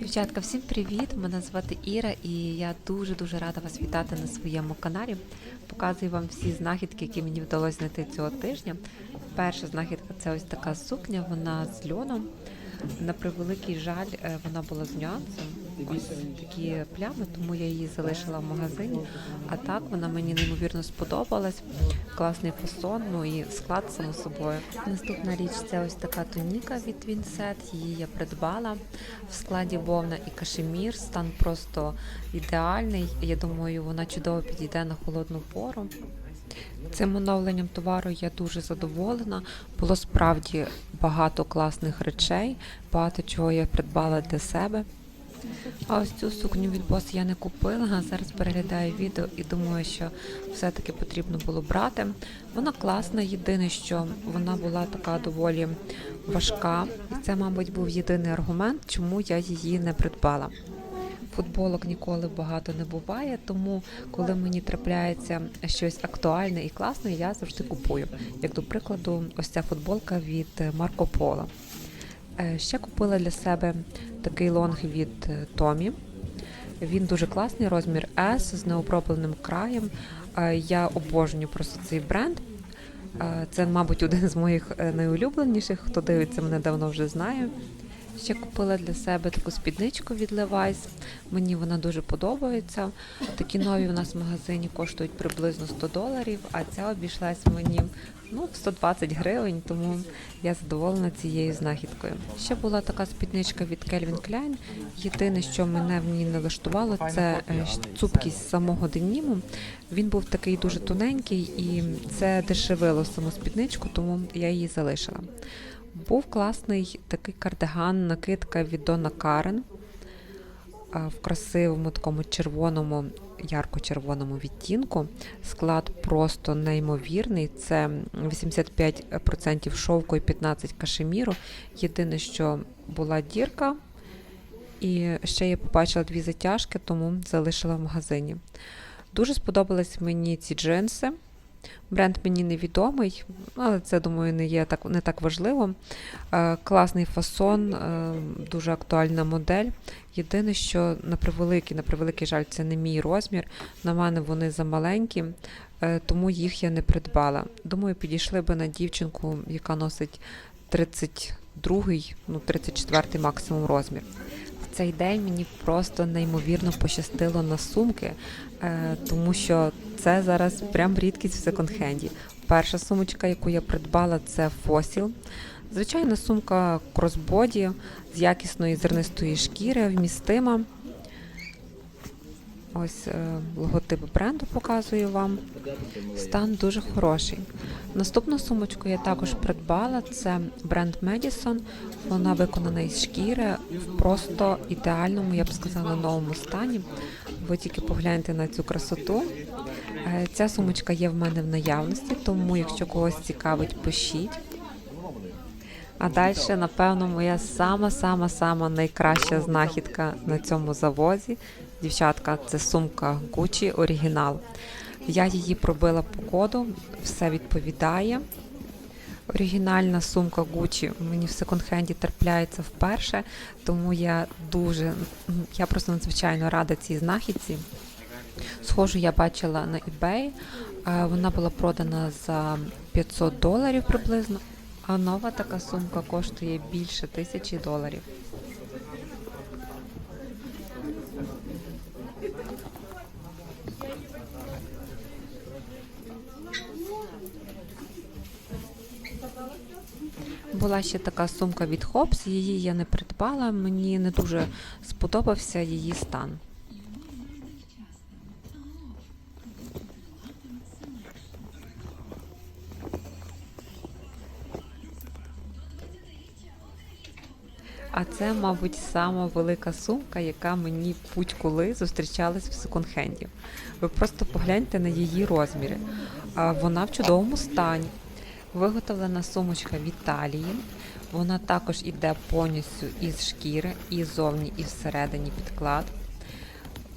Дівчатка, всім привіт! Мене звати Іра, і я дуже дуже рада вас вітати на своєму каналі. Показую вам всі знахідки, які мені вдалося знайти цього тижня. Перша знахідка це ось така сукня, вона з льоном. На превеликий жаль, е, вона була з нюансом. Ось такі плями, тому я її залишила в магазині. А так вона мені неймовірно сподобалась. Класний фасон, ну і склад само собою. Наступна річ це ось така туніка від Вінсет. Її я придбала в складі вовна і кашемір. Стан просто ідеальний. Я думаю, вона чудово підійде на холодну пору. Цим оновленням товару я дуже задоволена. Було справді багато класних речей, багато чого я придбала для себе. А ось цю сукню від бос я не купила. а Зараз переглядаю відео і думаю, що все-таки потрібно було брати. Вона класна, єдине, що вона була така доволі важка. І це, мабуть, був єдиний аргумент, чому я її не придбала. Футболок ніколи багато не буває, тому коли мені трапляється щось актуальне і класне, я завжди купую. Як до прикладу, ось ця футболка від Марко Поло. Е, Ще купила для себе такий лонг від е, Томі. Він дуже класний, розмір S з необробленим краєм. Е, Я обожнюю просто цей бренд. Е, Це, мабуть, один з моїх е, найулюбленіших. Хто дивиться, мене давно вже знає. Ще купила для себе таку спідничку від Levi's. Мені вона дуже подобається. Такі нові у нас в магазині коштують приблизно 100 доларів, а ця обійшлась мені ну, в 120 гривень, тому я задоволена цією знахідкою. Ще була така спідничка від Calvin Klein. Єдине, що мене в ній не влаштувало, це е, цупкість самого деніму. Він був такий дуже тоненький і це дешевило саму спідничку, тому я її залишила. Був класний такий кардиган, накидка від Дона Карен в красивому такому червоному, ярко-червоному відтінку. Склад просто неймовірний. Це 85% шовку і 15% кашеміру. Єдине, що була дірка, і ще я побачила дві затяжки, тому залишила в магазині. Дуже сподобались мені ці джинси. Бренд мені невідомий, але це, думаю, не є так, не так важливо. Е, класний фасон, е, дуже актуальна модель. Єдине, що на превеликий, на превеликий жаль, це не мій розмір. На мене вони замаленькі, е, тому їх я не придбала. Думаю, підійшли би на дівчинку, яка носить 32-й, ну 34-й максимум розмір. Цей день мені просто неймовірно пощастило на сумки, е, тому що це зараз прям рідкість в секонд-хенді. Перша сумочка, яку я придбала, це Fossil. Звичайна сумка кросбоді з якісної зернистої шкіри, вмістима. Ось е, логотип бренду показую вам. Стан дуже хороший. Наступну сумочку я також придбала. Це бренд Madison. Вона виконана із шкіри в просто ідеальному, я б сказала, новому стані. Ви тільки погляньте на цю красоту. Е, Ця сумочка є в мене в наявності, тому якщо когось цікавить, пишіть. А далі, напевно, моя сама-сама-сама найкраща знахідка на цьому завозі. Дівчатка, це сумка Gucci оригінал. Я її пробила по коду, все відповідає. Оригінальна сумка Gucci мені в секонд-хенді трапляється вперше, тому я дуже, я просто надзвичайно рада цій знахідці. Схожу я бачила на eBay, вона була продана за 500 доларів приблизно, а нова така сумка коштує більше тисячі доларів. Була ще така сумка від Hobbs, її я не придбала, мені не дуже сподобався її стан. А це, мабуть, сама велика сумка, яка мені будь-коли зустрічалась в секонд-хенді. Ви просто погляньте на її розміри. Вона в чудовому стані. Виготовлена сумочка в Італії. Вона також іде повністю із шкіри, і зовні, і всередині підклад.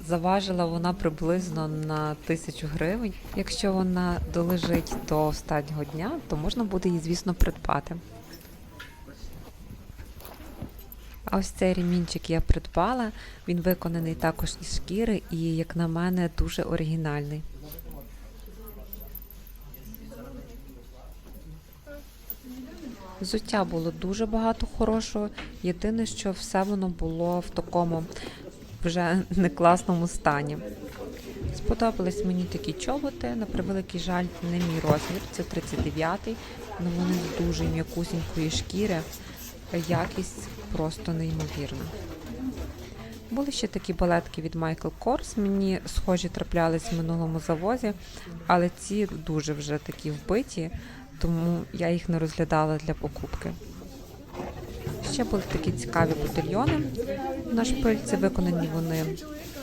Заважила вона приблизно на тисячу гривень. Якщо вона долежить до останнього дня, то можна буде її, звісно, придбати. А ось цей ремінчик я придбала. Він виконаний також із шкіри і, як на мене, дуже оригінальний. Взуття було дуже багато хорошого. Єдине, що все воно було в такому вже не класному стані. Сподобались мені такі чоботи. На превеликий жаль, не мій розмір, це 39-й, але вони з дуже м'якусінької шкіри. Якість просто неймовірна. Були ще такі балетки від Michael Kors. Мені схожі траплялись в минулому завозі, але ці дуже вже такі вбиті, тому я їх не розглядала для покупки. Ще були такі цікаві ботильйони на шпильці. Виконані вони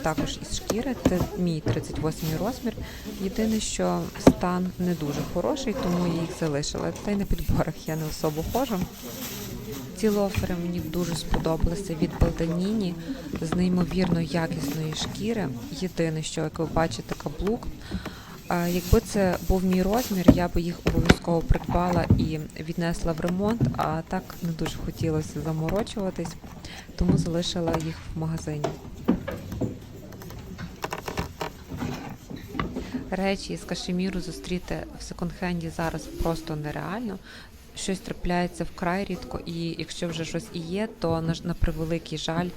також із шкіри. Це мій 38 розмір. Єдине, що стан не дуже хороший, тому я їх залишила. Та й на підборах я не особо ходжу. Ці лофери мені дуже сподобалися від Балданіні з неймовірно якісної шкіри. Єдине, що як ви бачите, каблук. Якби це був мій розмір, я би їх обов'язково придбала і віднесла в ремонт, а так не дуже хотілося заморочуватись, тому залишила їх в магазині. Речі з кашеміру зустріти в секонд-хенді зараз просто нереально. Щось трапляється вкрай рідко, і якщо вже щось і є, то на, превеликий жаль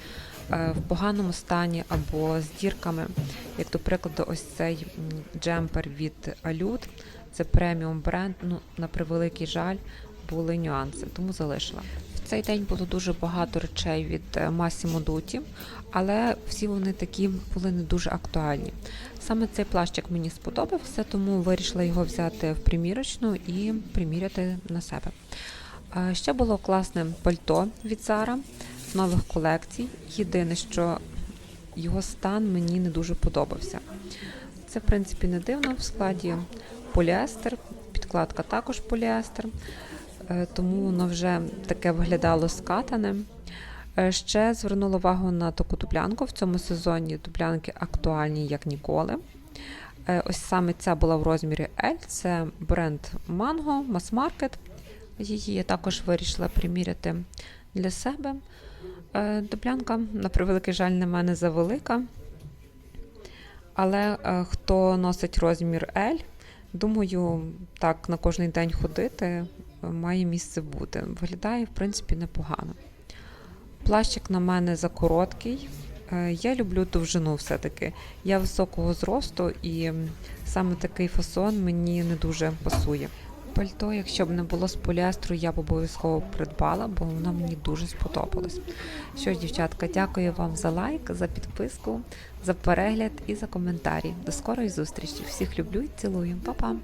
в поганому стані або з дірками. Як до прикладу, ось цей джемпер від Алют, це преміум бренд. Ну, на превеликий жаль, були нюанси, тому залишила. В цей день було дуже багато речей від е, Massimo Dutti, але всі вони такі були не дуже актуальні. Саме цей плащик мені сподобався, тому вирішила його взяти в примірочну і приміряти на себе. Ще було класне пальто від Zara нових колекцій. Єдине, що його стан мені не дуже подобався. Це, в принципі, не дивно в складі поліестер, підкладка також поліестер, е, тому воно вже таке виглядало скатане. Е, Ще звернула увагу на таку дублянку. В цьому сезоні дублянки актуальні як ніколи. Е, Ось саме ця була в розмірі L, це бренд Mango, Mass Market. Її я також вирішила приміряти для себе. Е, Дублянка, на превеликий жаль, на мене завелика. Але е, хто носить розмір L, думаю, так на кожний день ходити е, має місце бути. Виглядає, в принципі, непогано. Плащик на мене закороткий. Я люблю довжину все-таки. Я високого зросту і саме такий фасон мені не дуже пасує. Пальто, якщо б не було з поліестру, я б обов'язково придбала, бо воно мені дуже сподобалось. Що ж, дівчатка, дякую вам за лайк, за підписку, за перегляд і за коментарі. До скорої зустрічі. Всіх люблю і цілую. Па-па!